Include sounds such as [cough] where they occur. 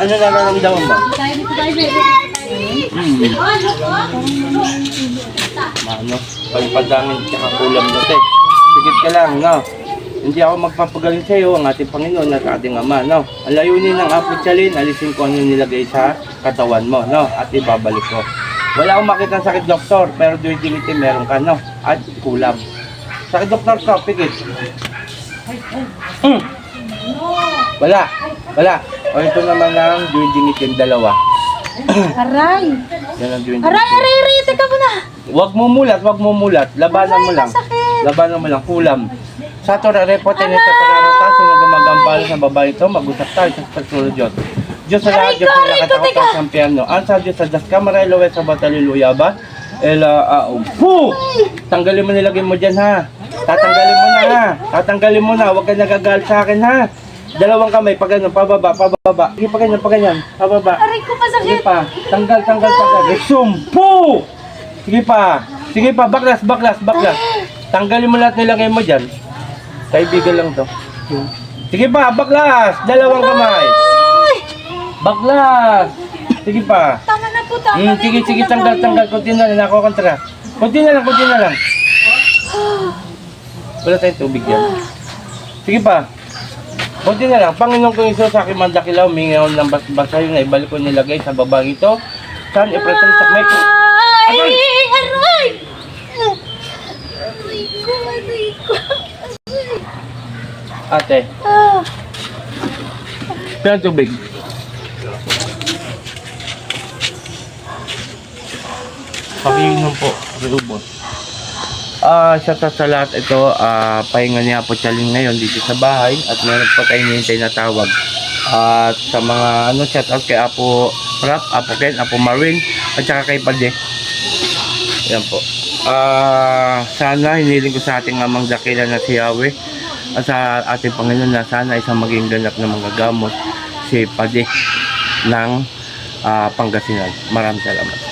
ano nararamdaman mo? Hmm. Mano, pagpadangin tsaka kulam na te. Sigit ka lang, no? Hindi ako magpapagaling sa iyo, ang ating Panginoon at ating Ama, no? Ang layunin ng Apo Chalin, alisin ko ano nilagay sa katawan mo, no? At ibabalik ko. Wala akong makita ng sakit, doktor, pero doon diniti meron ka, no? At kulam. Sakit, doktor, ka, pigit. Hmm. Wala. Wala. O ito naman ang duwing itim dalawa. [clears throat] Aray! Yan ang duwing Aray, aray, aray! Teka mo na! Wag mo mulat, wag mo mulat. Labanan mo lang. masakit. Labanan mo lang. Kulam. Sa to repo tayo sa pararatas na gumagambala sa babae ito, mag-usap tayo sa pagsulod Diyos. Diyos sa lahat, Diyos ako teka. sa sampiano. Ang sa Diyos sa Das Kamara, Elohe sa Bataliluya ba? Ela, uh, Pu! Tanggalin mo nilagay mo dyan ha. Tatanggalin mo na ha. Tatanggalin mo na. Huwag ka nagagalit sa akin ha. Dalawang kamay, pag ganyan, pababa, pababa. Sige, pag ganyan, pag ganyan, pababa. Aray ko Sige masakit! pa. Tanggal, tanggal, tanggal. Resume. Poo! Sige pa. Sige pa. Baklas, baklas, baklas. Tanggalin mo lahat nilagay mo dyan. Kaibigan lang to. Sige pa. Baklas. Dalawang kamay. Ay! Baklas. Sige pa. Tama na po, tama Hmm, na sige, sige. Tanggal, tanggal. Kunti na lang. Ako kontra. Kunti na lang, kunti na lang. Wala tayong tubig yan. Sige pa. Kunti na lang. Panginoon ko Iso sa aking mandakilaw, mingaw ng bas-basa yung naibalik ko nilagay sa babang ito. Saan ipretan sa may... Ay! Aray! Aray! Aray ko, aray ko. Ate, Ah, Pero tubig. Pakiinom po, pakiubos. Ah, sa sa lahat ito, ah, pahinga niya po Chaling ngayon dito sa bahay at meron pa tayo hinihintay na tawag. At sa mga ano, shout out kay Apo Rap, Apo Ken, Apo Marvin, at saka kay Pade. Yan po. Ah, sana hiniling ko sa ating amang dakila na si Yahweh at sa ating Panginoon na sana isang maging ganap na mga gamot si Pade ng ah, Pangasinan. Maraming salamat.